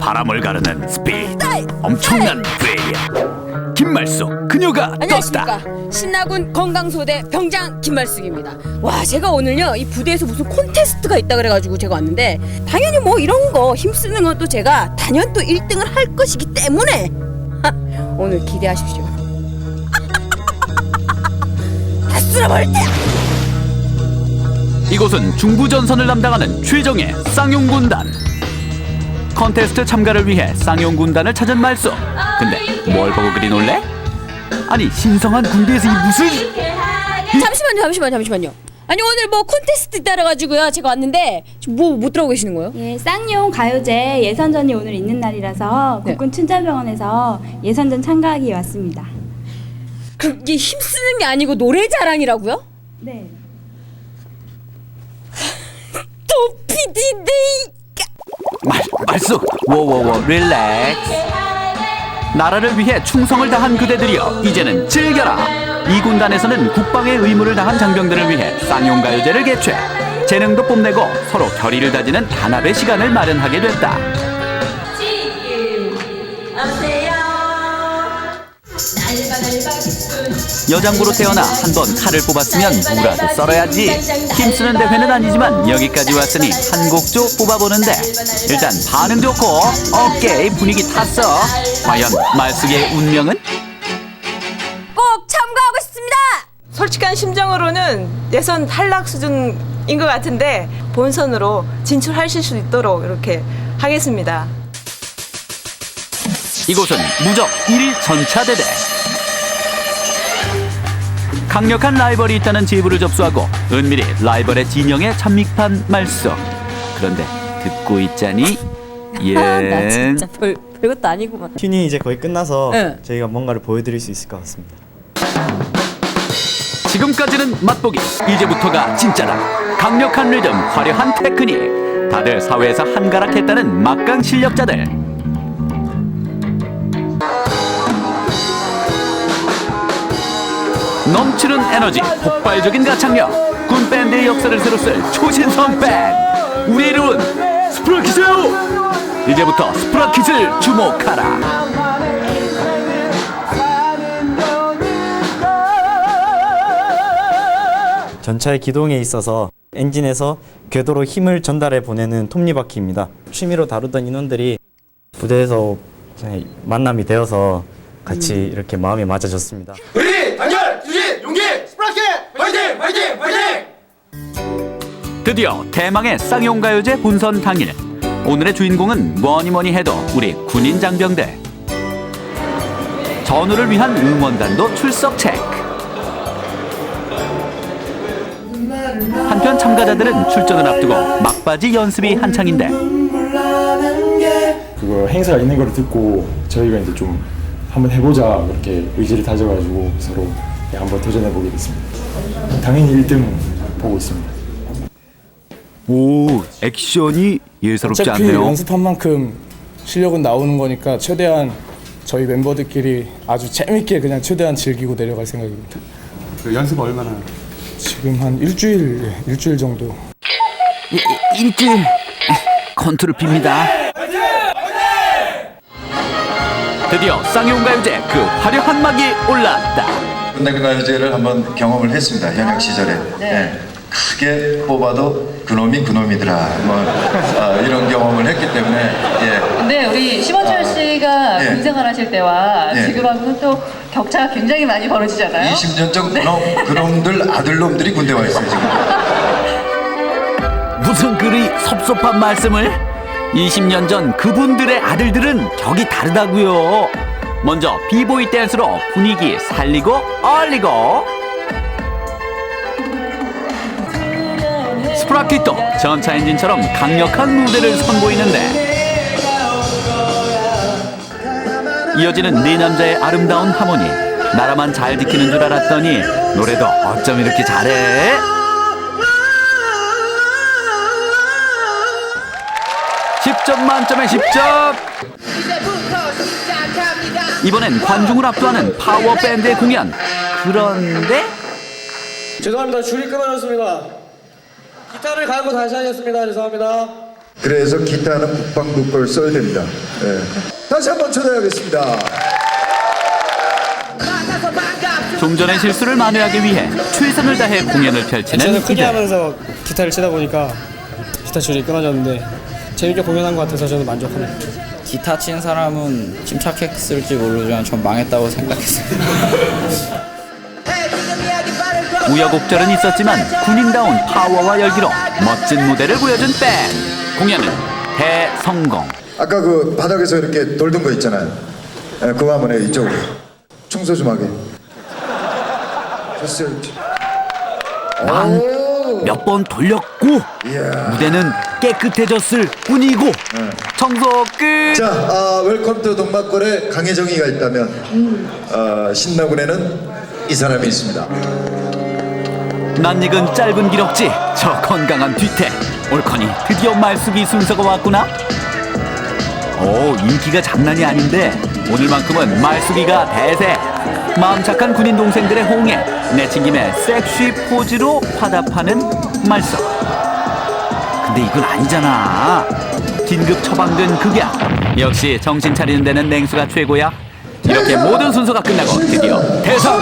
바람을 가르는 스피드. 엄청난 괴력 김말수 그녀가 떴다. 안녕하십니까. 신나군 건강소대 병장 김말숙입니다. 와 제가 오늘요 이 부대에서 무슨 콘테스트가 있다 그래가지고 제가 왔는데 당연히 뭐 이런 거 힘쓰는 건 또 제가 단연 또 1등을 할 것이기 때문에. 하, 오늘 기대하십시오. 다 쓸어버릴 때야 이곳은 중부전선을 담당하는 최정예 쌍용군단 컨테스트 참가를 위해 쌍용 군단을 찾은 말수 근데 뭘 보고 그리 놀래? 아니 신성한 군대에서 이 무슨 잠시만요 잠시만요 잠시만요 아니 오늘 뭐 콘테스트 있다 그래가지고요 제가 왔는데 뭐 못 들어오고 계시는 거예요? 예, 쌍용 가요제 예선전이 오늘 있는 날이라서 네. 국군 춘자병원에서 예선전 참가하기 왔습니다. 그럼 이게 힘쓰는 게 아니고 노래 자랑이라고요? 네. 도피디네 말, 말수. 워워워 릴렉스 나라를 위해 충성을 다한 그대들이여 이제는 즐겨라. 이 군단에서는 국방의 의무를 다한 장병들을 위해 쌍용가요제를 개최 재능도 뽐내고 서로 결의를 다지는 단합의 시간을 마련하게 됐다 여장부로 태어나 한 번 칼을 뽑았으면 무라도 썰어야지 힘쓰는 대회는 아니지만 여기까지 왔으니 한 곡조 뽑아보는데 일단 반응 좋고 어깨에 분위기 탔어 과연 말숙의 운명은? 꼭 참가하고 싶습니다 솔직한 심정으로는 예선 탈락 수준인 것 같은데 본선으로 진출하실 수 있도록 이렇게 하겠습니다. 이곳은 무적 1 전차 대대 강력한 라이벌이 있다는 제보를 접수하고 은밀히 라이벌의 진영에 찬믹한 말수 그런데 듣고 있자니? 나예 진짜 별, 별것도 아니구만. 튜닝이 이제 거의 끝나서 네. 저희가 뭔가를 보여드릴 수 있을 것 같습니다. 지금까지는 맛보기 이제부터가 진짜다. 강력한 리듬 화려한 테크닉. 다들 사회에서 한가락했다는 막강 실력자들 넘치는 에너지 폭발적인 가창력 군 밴드의 역사를 새로 쓸 초신성 밴드 우리의 이름은 스프라키즈요 이제부터 스프라키즈를 주목하라 전차의 기동에 있어서 엔진에서 궤도로 힘을 전달해 보내는 톱니바퀴입니다. 취미로 다루던 인원들이 부대에서 만남이 되어서 같이 이렇게 마음이 맞아졌습니다. 우리 단결, 드디어 대망의 쌍용가요제 본선 당일 오늘의 주인공은 뭐니 뭐니 해도 우리 군인 장병들 전우를 위한 응원단도 출석 체크 한편 참가자들은 출전을 앞두고 막바지 연습이 한창인데 그거 행사가 있는 걸 듣고 저희가 이제 좀 한번 해보자 그렇게 의지를 다져가지고 서로 한번 도전해 보게 됐습니다. 당연히 1등 보고 있습니다. 오 액션이 예사롭지 어차피 않네요 연습한 만큼 실력은 나오는 거니까 최대한 저희 멤버들끼리 아주 재밌게 그냥 최대한 즐기고 내려갈 생각입니다. 연습 얼마나? 지금 한 일주일, 예, 일주일 정도. 일주일 컨트롤 빕니다 드디어 쌍용가요제 그 화려한 막이 올랐다 군대가요제를 한번 경험을 했습니다. 현역 시절에. 네. 크게 뽑아도 그놈이 그놈이더라. 뭐 아, 이런 경험을 했기 때문에 예. 근데 우리 심원철 씨가 예. 군 생활하실 때와 예. 지금하고는 또 격차가 굉장히 많이 벌어지잖아요. 20년 전 그놈, 그놈들 아들놈들이 군대 와 있어요 지금. 무슨 그리 섭섭한 말씀을? 20년 전 그분들의 아들들은 격이 다르다고요. 먼저 비보이 댄스로 분위기 살리고 얼리고 프라키도 전차 엔진처럼 강력한 무대를 선보이는데 이어지는 네 남자의 아름다운 하모니 나라만 잘 지키는 줄 알았더니 노래도 어쩜 이렇게 잘해? 10점 만점에 10점. 이번엔 관중을 압도하는 파워 밴드의 공연. 그런데 죄송합니다. 줄이 끊어졌습니다. 기타를 갈고 다시 하겠습니다. 죄송합니다. 그래서 기타는 국방부 걸 써야 됩니다. 예. 다시 한번 초대하겠습니다. 좀 전의 실수를 만회하기 위해 최선을 다해 공연을 펼치는 이들. 하면서 기타를 치다 보니까 기타 줄이 끊어졌는데 재밌게 공연한 것 같아서 저는 만족합니다. 기타 친 사람은 침착했을지 모르지만 전 망했다고 생각했어요. 우여곡절은 있었지만 군인다운 파워와 열기로 멋진 무대를 보여준 밴드. 공연은 대성공. 아까 그 바닥에서 이렇게 돌던 거 있잖아요. 예, 그거 한번 해 이쪽으로. 청소 좀 하게. 됐어요. 오! 몇번 돌렸고 이야. 무대는 깨끗해졌을 뿐이고 청소 끝. 자, 아, 웰컴 투 동막골에 강혜정이가 있다면 아, 신나군에는 이 사람이 있습니다. 낯익은 짧은 기럭지. 저 건강한 뒤태. 옳거니 드디어 말숙이 순서가 왔구나. 오 인기가 장난이 아닌데. 오늘만큼은 말숙이가 대세. 마음 착한 군인 동생들의 호응에 내친 김에 섹시 포즈로 화답하는 말숙 근데 이건 아니잖아. 긴급 처방된 극약. 역시 정신 차리는 데는 냉수가 최고야. 이렇게 모든 순서가 끝나고 드디어 대상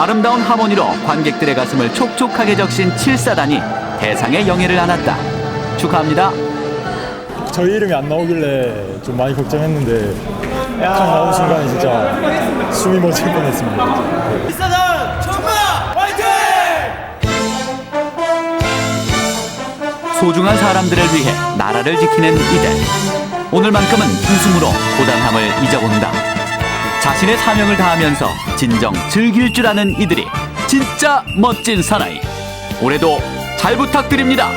아름다운 하모니로 관객들의 가슴을 촉촉하게 적신 칠사단이 대상의 영예를 안았다. 축하합니다. 저희 이름이 안 나오길래 좀 많이 걱정했는데 딱 나온 순간 진짜 숨이 멎을 뻔했습니다. 소중한 사람들을 위해 나라를 지키는 이들. 오늘만큼은 웃음으로 고단함을 잊어본다. 자신의 사명을 다하면서 진정 즐길 줄 아는 이들이 진짜 멋진 사나이. 올해도 잘 부탁드립니다.